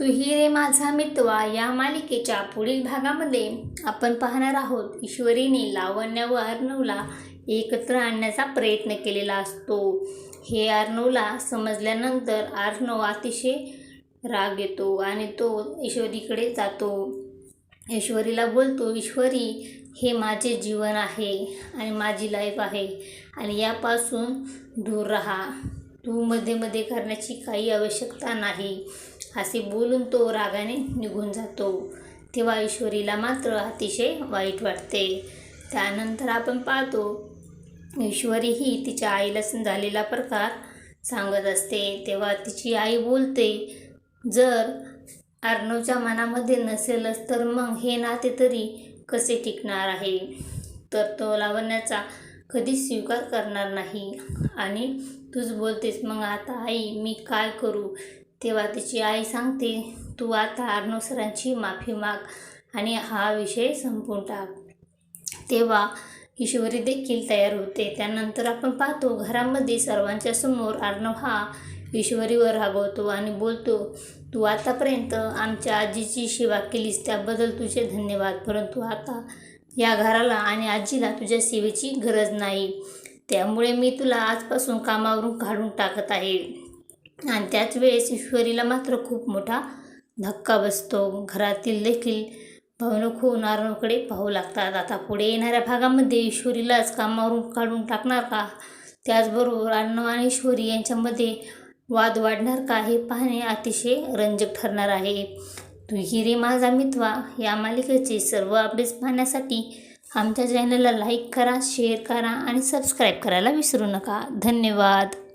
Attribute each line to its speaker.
Speaker 1: तुही रे माझा मितवा या मालिकेच्या पुढील भागामध्ये आपण पाहणार आहोत. ईश्वरीने लावण्य व अर्णवला एकत्र आणण्याचा प्रयत्न केलेला असतो. हे अर्णवला समजल्यानंतर अर्णव अतिशय राग येतो आणि तो ईश्वरीकडे जातो. ईश्वरीला बोलतो ईश्वरी हे माझे जीवन आहे आणि माझी लाईफ आहे आणि यापासून दूर राहा. तू मध्ये मध्ये करण्याची काही आवश्यकता नाही. असे बोलून तो रागाने निघून जातो. तेव्हा ईश्वरीला मात्र अतिशय वाईट वाटते. त्यानंतर आपण पाहतो ईश्वरी ही तिच्या आईला झालेला प्रकार सांगत असते. तेव्हा तिची आई बोलते जर अर्णवच्या मनामध्ये नसेलच तर मग हे नाते तरी कसे टिकणार आहे? तर तो लावण्याचा कधीच स्वीकार करणार नाही. आणि तूच बोलतेस मग आता आई मी काय करू? तेव्हा तिची आई सांगते तू आता अर्णव सरांची माफी माग आणि हा विषय संपून टाक. तेव्हा ईश्वरी देखील तयार होते. त्यानंतर आपण पाहतो घरामध्ये सर्वांच्या समोर अर्णव हा ईश्वरीवर रागवतो आणि बोलतो तू आतापर्यंत आमच्या आजीची सेवा केलीस त्याबद्दल तुझे धन्यवाद. परंतु आता या घराला आणि आजीला तुझ्या सेवेची गरज नाही. त्यामुळे मी तुला आजपासून कामावरून काढून टाकत आहे. आणि त्याच वेळेस ईश्वरीला मात्र खूप मोठा धक्का बसतो. घरातील देखील भावनक होऊन अर्णवकडे पाहू लागतात. आता पुढे येणाऱ्या भागामध्ये ईश्वरीलाच कामावरून काढून टाकणार का? त्याचबरोबर अर्णव आणि ईश्वरी यांच्यामध्ये वाद वाढणार का हे पाहणे अतिशय रंजक ठरणार आहे. तू हिरे माझा मितवा या मालिकेचे सर्व अपडेट्स पाहण्यासाठी आमच्या चॅनलला लाईक करा शेअर करा आणि सबस्क्राईब करायला विसरू नका. धन्यवाद.